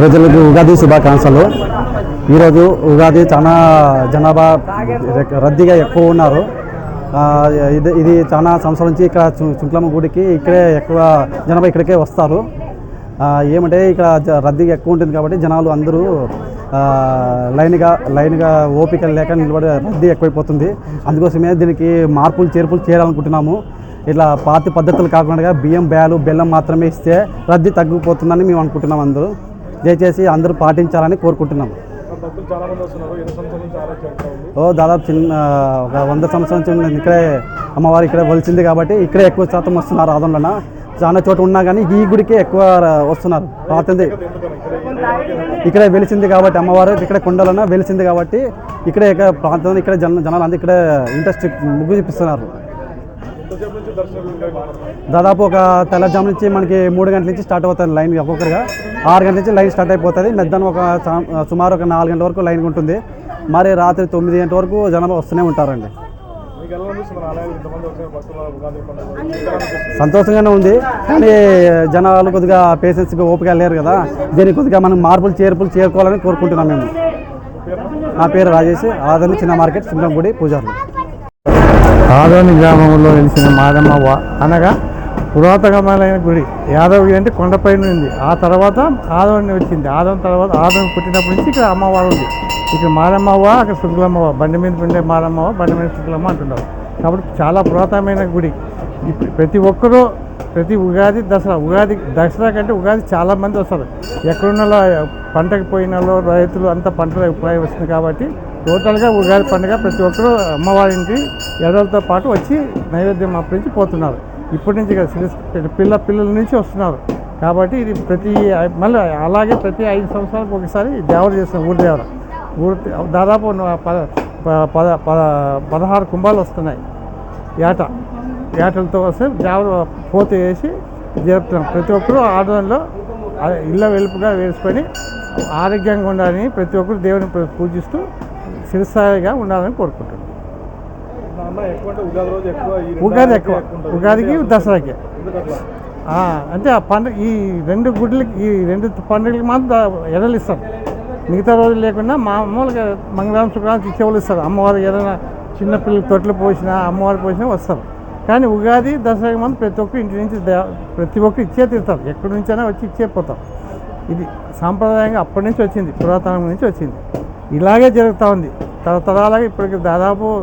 ప్రజలకు ఉగాది శుభాకాంక్షలు. ఈరోజు ఉగాది చాలా జనాభా రద్దీగా ఎక్కువ ఉన్నారు. ఇది ఇది చాలా సంవత్సరం నుంచి ఇక్కడ చుంట్లమ్మ గుడికి ఇక్కడే ఎక్కువ జనాభా ఇక్కడికే వస్తారు. ఏమంటే ఇక్కడ రద్దీగా ఎక్కువ ఉంటుంది కాబట్టి జనాలు అందరూ లైన్గా లైన్గా ఓపిక లేక నిలబడి రద్దీ ఎక్కువైపోతుంది. అందుకోసమే దీనికి మార్పులు చేర్పులు చేయాలనుకుంటున్నాము. ఇట్లా పాత పద్ధతులు కాకుండా బియ్యం బ్యాలు బెల్లం మాత్రమే ఇస్తే రద్దీ తగ్గిపోతుందని మేము అనుకుంటున్నాం అందరూ. దయచేసి అందరూ పాటించాలని కోరుకుంటున్నాం ఓ దాదాపు చిన్న ఒక వంద సంవత్సరాల నుంచి ఉన్నది. ఇక్కడే అమ్మవారు ఇక్కడే వలిచింది కాబట్టి ఇక్కడే ఎక్కువ శాతం వస్తున్నారు ఆదంలోన. చాలా చోట ఉన్నా కానీ ఈ గుడికే ఎక్కువ వస్తున్నారు. పాతంది ఇక్కడే వెలిసింది కాబట్టి అమ్మవారు ఇక్కడ కొండలోన వెలిసింది కాబట్టి ఇక్కడే ఇక్కడ ప్రాంతం ఇక్కడ జన జనాలు అందరూ ఇక్కడే ఇంట్రెస్ట్ ముగ్గు చూపిస్తున్నారు. దాదాపు ఒక తెల్లజాము నుంచి మనకి మూడు గంటల నుంచి స్టార్ట్ అవుతుంది లైన్ ఒక్కొక్కరిగా. ఆరు గంటల నుంచి లైన్ స్టార్ట్ అయిపోతుంది. మధ్యాహ్నం ఒక సుమారు ఒక నాలుగు గంటల వరకు లైన్ ఉంటుంది. మరి రాత్రి తొమ్మిది గంటల వరకు జనాభా వస్తూనే ఉంటారండి. సంతోషంగానే ఉంది. కానీ జనాలు కొద్దిగా పేషెన్స్గా ఓపిక లేరు కదా. దీనికి కొద్దిగా మనం మార్పులు చేర్పులు చేరుకోవాలని కోరుకుంటున్నాం మేము. నా పేరు రాజేష్. ఆదరణ చిన్న మార్కెట్ సింగంపూడి పూజారులు. ఆదోని గ్రామంలో వెలిసిన మాదమ్మ అనగా పురాతనమైన గుడి. యాదవగిరి అంటే కొండపైన ఉంది. ఆ తర్వాత ఆదవని వచ్చింది. ఆదవం తర్వాత ఆదోని పుట్టినప్పటి నుంచి ఇక్కడ అమ్మవారు ఉంది. ఇక్కడ మారమ్మవ్వ అక్కడ శుక్లమ్మవ బండి మీద ఉండే మారమ్మవ్వ బండి మీద శుక్లమ్మ అంటున్నారు. కాబట్టి చాలా పురాతనమైన గుడి. ప్రతి ఒక్కరూ ప్రతి ఉగాది దసరా ఉగాది దసరా కంటే ఉగాది చాలామంది వస్తారు. ఎక్కడున్న పంటకు పోయిన రైతులు అంతా పంటలు ఎప్పుడై వస్తుంది కాబట్టి టోటల్గా ఉగాది పండుగ ప్రతి ఒక్కరూ అమ్మవారింటి ఎడలతో పాటు వచ్చి నైవేద్యం అప్పరించి పోతున్నారు. ఇప్పటి నుంచి కదా పిల్ల పిల్లల నుంచి వస్తున్నారు. కాబట్టి ఇది ప్రతి మళ్ళీ అలాగే ప్రతి ఐదు సంవత్సరాలకు ఒకసారి దేవర చేస్తున్నాం ఊరి దేవర. ఊరి దాదాపు పద ప- పద పద- పదహారు కుంభాలు వస్తున్నాయి. ఏట. ఏటలతో వస్తే దేవర పోత వేసి జరుపుతున్నాం. ప్రతి ఒక్కరూ ఆడవాళ్ళు ఇళ్ళ వెలుపుగా వేసుకొని ఆరోగ్యంగా ఉండాలని ప్రతి ఒక్కరు దేవుని పూజిస్తూ శిరస్థాయిగా ఉండాలని కోరుకుంటున్నాం నా అన్న ఎక్కువ అంటే ఉగాది ఎక్కువ. ఉగాదికి దసరాకి. అంటే ఆ పండుగ ఈ రెండు గుడ్లకి ఈ రెండు పండుగలకి మాత్రం ఎడలు ఇస్తారు. మిగతా రోజులు లేకుండా మామూలుగా మంగళవారం శుక్రవారం ఇచ్చేవాళ్ళు ఇస్తారు. అమ్మవారు ఏదైనా చిన్న పిల్లలు తొట్లు పోసినా అమ్మవారు పోసినా వస్తారు. కానీ ఉగాది దసరాకి మాత్రం ప్రతి ఒక్కరు ఇంటి నుంచి దే- ప్రతి ఒక్కరు ఇచ్చే తీరుతారు. ఎక్కడి నుంచైనా వచ్చి ఇచ్చే పోతారు. ఇది సాంప్రదాయంగా అప్పటి నుంచి వచ్చింది పురాతనం నుంచి వచ్చింది. ఇలాగే జరుగుతూ ఉంది. తరతరాలుగా ఇప్పటికి దాదాపు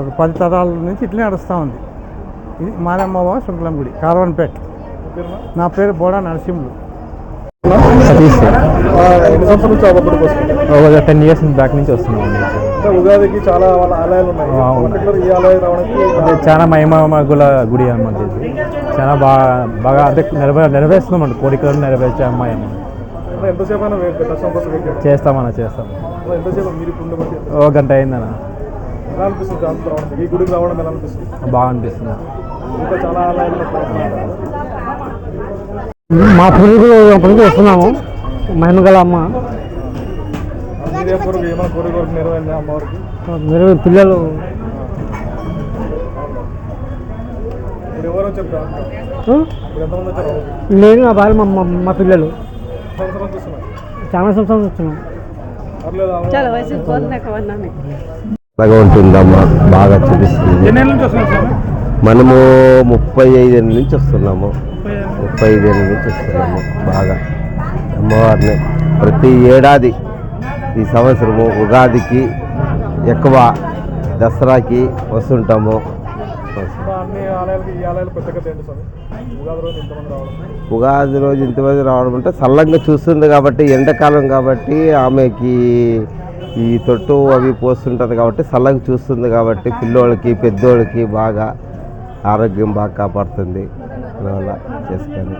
ఒక పది తరాల నుంచి ఇట్లే నడుస్తూ ఉంది. ఇది మారమ్మవ శుక్లం గుడి కార్వన్పేట్? నా పేరు బోడా నరసింహులు. సతీష్ ఎన్ని సంవత్సరాల నుంచి వస్తుంది టెన్ ఇయర్స్ బ్యాక్ నుంచి వస్తున్నాం ఉగాదికి చాలా వాళ్ళ ఆలయాలు ఉన్నాయి. ఆ, అవును. పర్టికులర్ ఈ ఆలయం రావడానికి అంటే చాలా మహిమ గుల గుడి అన్నమాట ఇది. చాలా బాగా బాగా అంటే నెరవే నెరవేరుస్తున్నాం అండి. కోరికలు నెరవేర్చే అమ్మాయి అన్నమాట. అంటే ఎంతసేపు. చేస్తామన్న చేస్తాం ఓ గంట అయిందన్న. ఎలా అనిపిస్తుంది దాంతో రావడం ఈ గుడికి రావడం ఎలా అనిపిస్తుంది? బాగా అనిపిస్తుంది ఇంకా చాలా. మా అప్పటి నుంచి వస్తున్నాము. మహిమగల అమ్మ. మీరే పిల్లలు. నేను నా భార్య మా మా పిల్లలు. సంవత్సరం చాలా సంవత్సరాలు వస్తున్నాం బాగా ఉంటుందమ్మా బాగా చూపిస్తుంది మనము ముప్పై ఐదేళ్ళ నుంచి వస్తున్నాము. ముప్పై ఐదేళ్ళ నుంచి. వస్తున్నాము బాగా. అమ్మవారిని ప్రతి ఏడాది ఈ సంవత్సరము ఉగాదికి ఎక్కువ దసరాకి వస్తుంటాము. ఉగాది రోజు ఇంతమంది రావడం. అంటే చల్లంగా చూస్తుంది కాబట్టి ఎండాకాలం కాబట్టి ఆమెకి ఈ తొట్టు అవి పోస్తుంటుంది కాబట్టి చల్లగా చూస్తుంది కాబట్టి పిల్లోళ్ళకి పెద్దోళ్ళకి బాగా ఆరోగ్యం బాగా కాపాడుతుంది. చేసుకొని